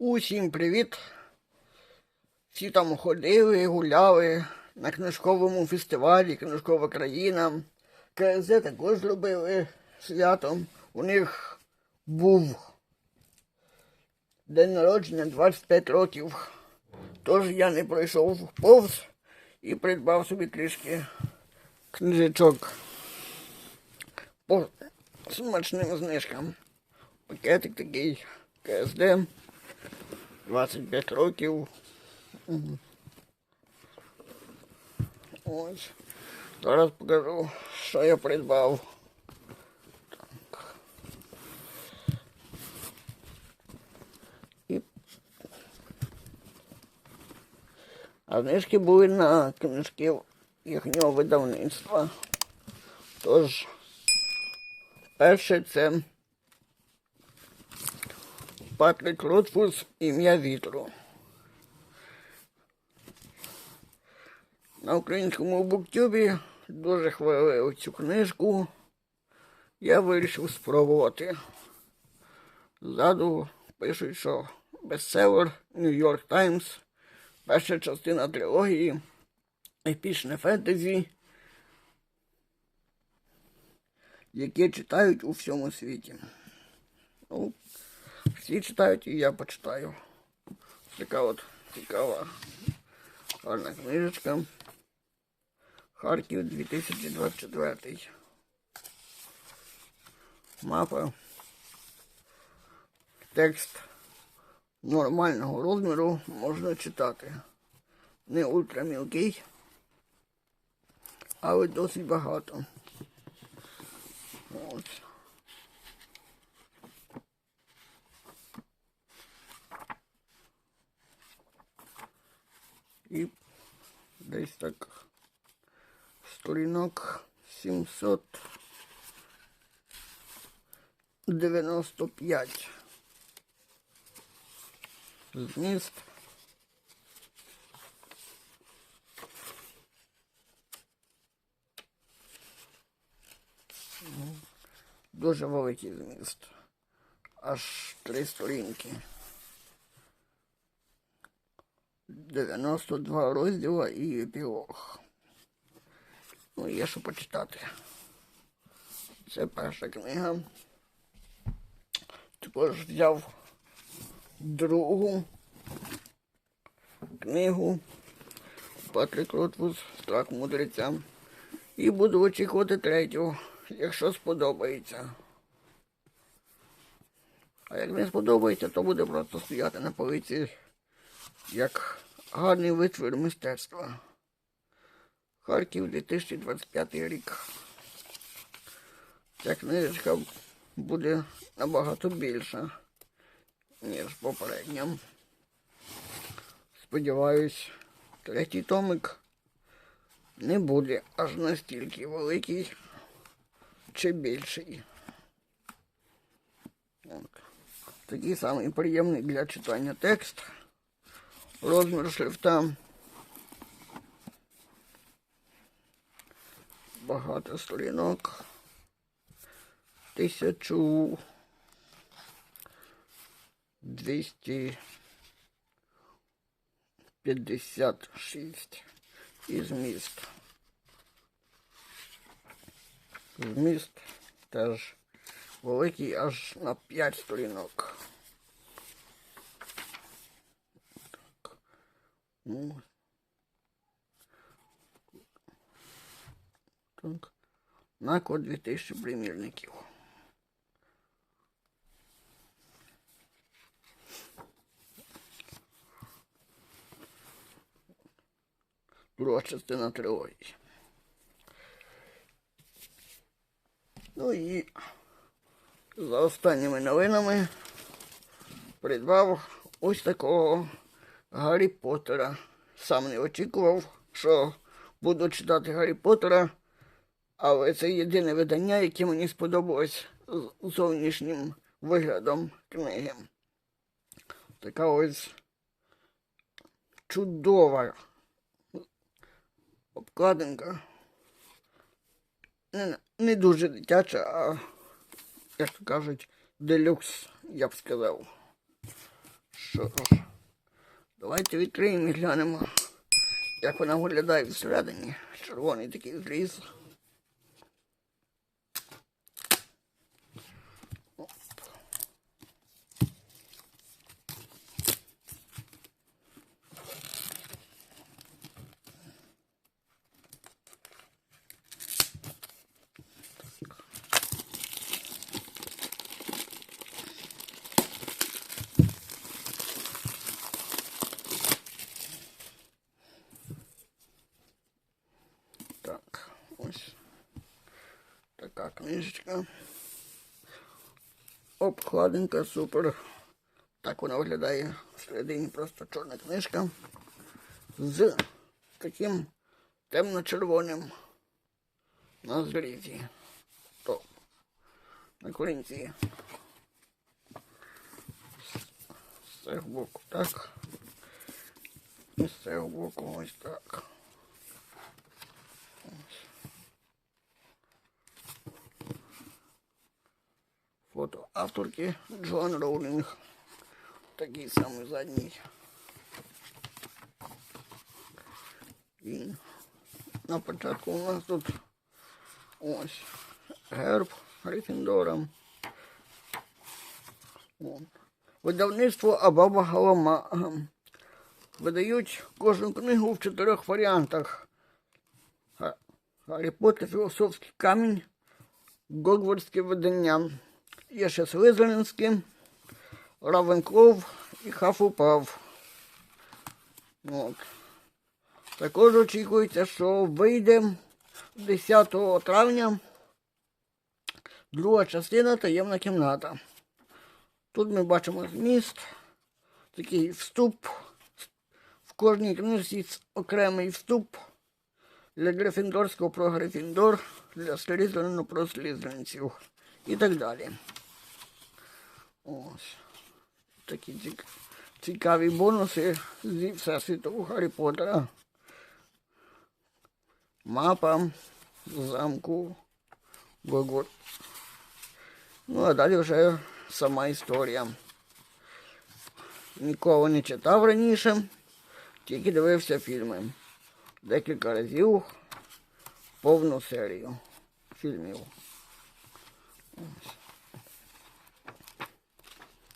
Усім привіт! Всі там ходили, гуляли на книжковому фестивалі Книжкова країна. КСД також зробили свято. У них був день народження 25 років. Тож я не пройшов повз і придбав собі трішки книжечок по смачним знижкам. Пакетик такий КСД. 25 років. Ось. Зараз покажу, що я придбав. Так. І... А знижки були на книжки їхнього видавництва. Тож, перше це Патрик Ротфус Ім'я вітру. На українському буктюбі дуже хвалили цю книжку. Я вирішив спробувати. Ззаду пишуть, що бестселер York Times, перша частина трилогії, епічне фентезі, яке читають у всьому світі. Ну, всі читають і я почитаю. Така от цікава гарна книжечка. Харків 2024. Мапа. Текст нормального розміру можна читати. Не ультрамілкий, але досить багато. Ось. І десь так сторінок 795. Зміст. Ну, Дуже великий зміст. Аж три сторінки. 92 розділа і епілог. Ну, є що почитати. Це перша книга. Також взяв другу книгу Патрик Ротвуз Страх мудреця. І буду очікувати третю, якщо сподобається. А як не сподобається, то буде просто стояти на полиці як гарний витвір мистецтва. Харків 2025 рік. Ця книжечка буде набагато більша, ніж попередня. Сподіваюсь, третій томик не буде аж настільки великий чи більший. От. Такий самий приємний для читання текст. Розмір шрифта. Багато сторінок. Тисячу двісті п'ятдесят шість. І зміст. Зміст теж великий аж на 5 сторінок. Ну, так. На код 2000 примірників. Друга частина трилогії. Ну і за останніми новинами придбав ось такого Гаррі Поттера. Сам не очікував, що буду читати Гаррі Поттера, але це єдине видання, яке мені сподобалось з зовнішнім виглядом книги. Така ось чудова обкладинка. Не, не дуже дитяча, а, як то кажуть, делюкс, я б сказав. Що ж, давайте відкриємо і глянемо, як вона виглядає всередині. Червоний такий зріз. Оп. Так, ось така книжечка. Обкладинка супер. Так вона виглядає всередині просто чорна книжка з таким темно-червоним на зрізі. То на корінці. З цього боку так. І з цього боку ось так. Авторки Джоан Роулінг. Такий самий задній. І на початку у нас тут ось герб Грифіндора. Видавництво Абаба Галама. Видають кожну книгу в чотирьох варіантах. Га- Гаррі Поттер, філософський камінь, Гогвардське видання. Є ще Слизеринське, Равенклов і Хафупав. От. Також очікується, що вийде 10 травня друга частина таємна кімната. Тут ми бачимо зміст, такий вступ. В кожній книжці окремий вступ для Грифіндорського про Грифіндор, для Слизерину про слізеринців і так далі. Ось. Такі цікаві бонуси зі Всесвіту Гаррі Поттера. Мапа замку Гогот. Ну, а далі вже сама історія. Нікого не читав раніше, тільки дивився фільми. Декілька разів повну серію фільмів.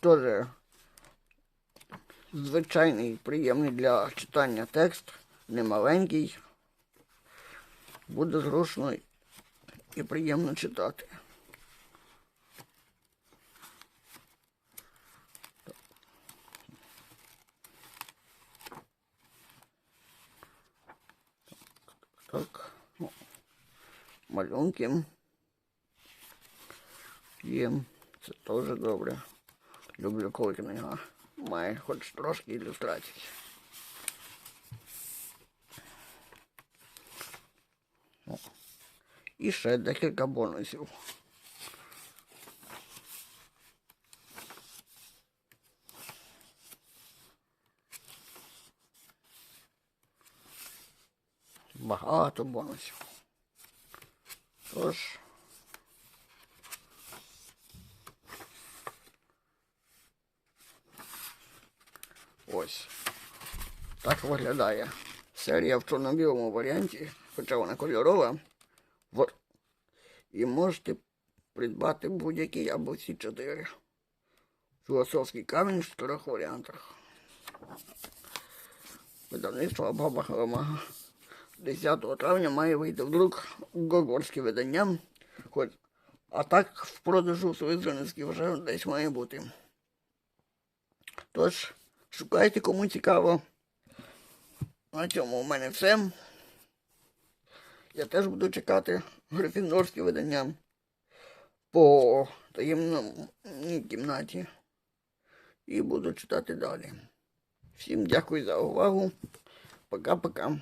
Теж звичайний, приємний для читання текст, не маленький. Буде зручно і приємно читати. Так, ну, малюнки. Є, це теж добре. Люблю, коли книга має хоч трошки ілюстрацій. О, І ще декілька бонусів. Багато бонусів. Тож. Ось. Так виглядає серія в чорно-білому варіанті, хоча вона кольорова. Вот. І можете придбати будь-який або ці чотири. Філософський камінь в чотирьох варіантах. Видавництво Баба Харамага. 10 травня має вийти в друк Гогорське видання. Хоч, а так в продажу Слизеринський вже десь має бути. Тож, шукайте кому цікаво. На цьому у мене все. Я теж буду чекати грифіндорське видання по таємній кімнаті. І буду читати далі. Всім дякую за увагу. Пока-пока.